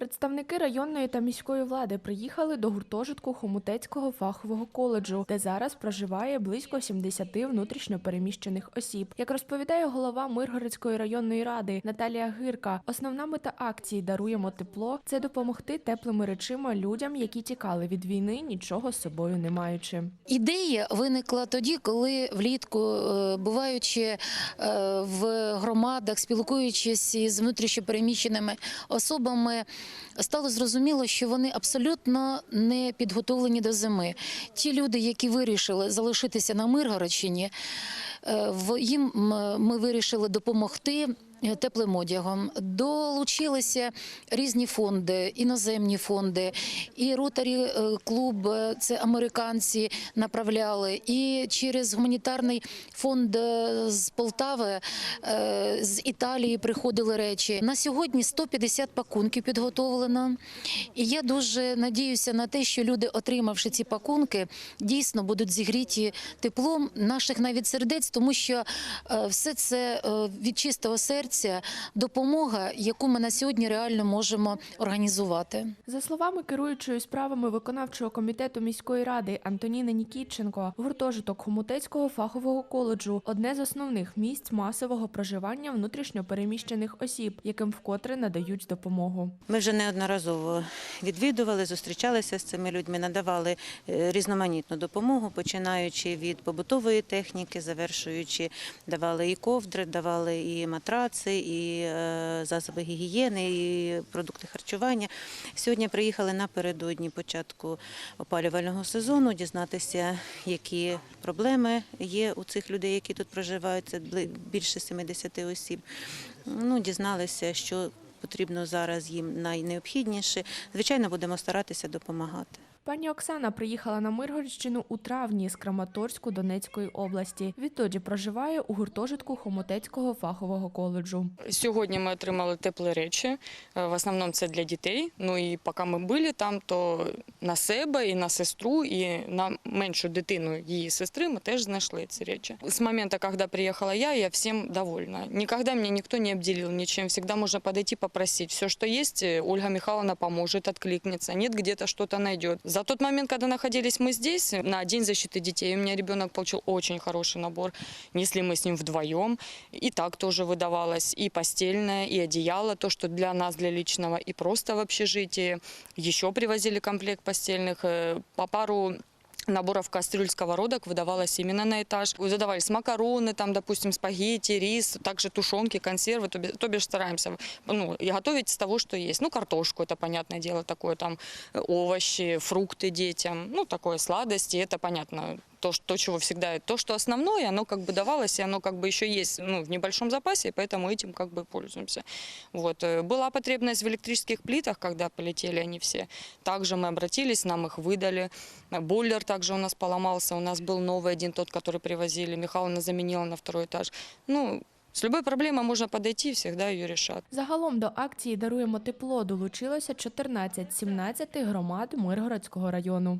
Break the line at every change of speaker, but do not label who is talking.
Представники районної та міської влади приїхали до гуртожитку Хомутецького фахового коледжу, де зараз проживає близько 70 внутрішньопереміщених осіб. Як розповідає голова Миргородської районної ради Наталія Гирка, основна мета акції Даруємо тепло це допомогти теплими речима людям, які тікали від війни, нічого з собою не маючи.
Ідея виникла тоді, коли влітку, е, буваючи е, в громадах, спілкуючись із внутрішньопереміщеними особами, стало зрозуміло, що вони абсолютно не підготовлені до зими. Ті люди, які вирішили залишитися на Миргородщині, е, їм ми вирішили допомогти. Е, Теплим одягом долучилися різні фонди, іноземні фонди, і Ротарі клуб, е, це американці направляли, і через гуманітарний фонд е, з Полтави, е, з Італії приходили речі. На сьогодні 150 пакунків підготовлено. І я дуже надіюся на те, що люди, отримавши ці пакунки, дійсно будуть зігріті теплом наших навіть сердець, тому що е, все це е, від чистого серця допомога, яку ми на сьогодні реально можемо організувати.
За словами керуючої справами виконавчого комітету міської ради Антоніни Нікітченко, гуртожиток Хомутецького фахового коледжу одне з основних місць масового проживання внутрішньопереміщених осіб, яким вкотре надають допомогу.
Ми вже неодноразово відвідували, зустрічалися з цими людьми, надавали е, різноманітну допомогу, починаючи від побутової техніки, завершуючи, давали і ковдри, давали і матраци, і е, засоби гігієни, і продукти харчування. Сьогодні приїхали напередодні початку опалювального сезону, дізнатися, які проблеми є у цих людей, які тут проживають. Це більше 70 осіб. Ну, дізналися, що потрібно зараз їм найнеобхідніше. Звичайно, будемо старатися допомагати.
Пані Оксана приїхала на Миргородщину у травні з Краматорську Донецької області. Відтоді проживає у гуртожитку Хомутецького фахового коледжу.
Сьогодні ми отримали теплі речі. е, В основному це для дітей. Ну і поки ми були там, то на себе і на сестру, і на меншу дитину її сестри ми теж знайшли ці речі. З моменту, коли приїхала я, я всім довольна. Ніколи мене ніхто не обділив нічим. Всегда можна подойти попросити. Все, що є, Ольга Михайловна поможет, откликнется. Нет, где-то что-то найдет. За тот момент, когда находились мы здесь, на День защиты детей, у меня ребенок получил очень хороший набор. Несли мы с ним вдвоем. И так тоже выдавалось. И постельное, и одеяло, то, что для нас, для личного, и просто в общежитии. Еще привозили комплект постельных. э, По пару наборов кастрюль сковородок выдавалось именно на этаж. Задавались макароны, там, допустим, спагетти, рис, также тушенки, консервы. То бишь, то бишь стараемся ну, и готовить с того, что есть. Ну, картошку, это понятное дело, такое там э, овощи, фрукты детям, ну, такое сладости, это понятно. То, что, то, чего всегда, то, что основное, оно как бы давалось, и оно как бы еще есть ну, в небольшом запасе, и поэтому этим как бы пользуемся. Вот. э, Была потребность в электрических плитах, когда полетели они все. Также мы обратились, нам их выдали. Бойлер также у нас поломался, у нас был новый один, тот, который привозили. Михайловна заменила на второй этаж. Ну, с любой проблемой можно подойти, всегда ее решат.
Загалом до акції Даруємо тепло долучилося 14-17 громад Миргородського району.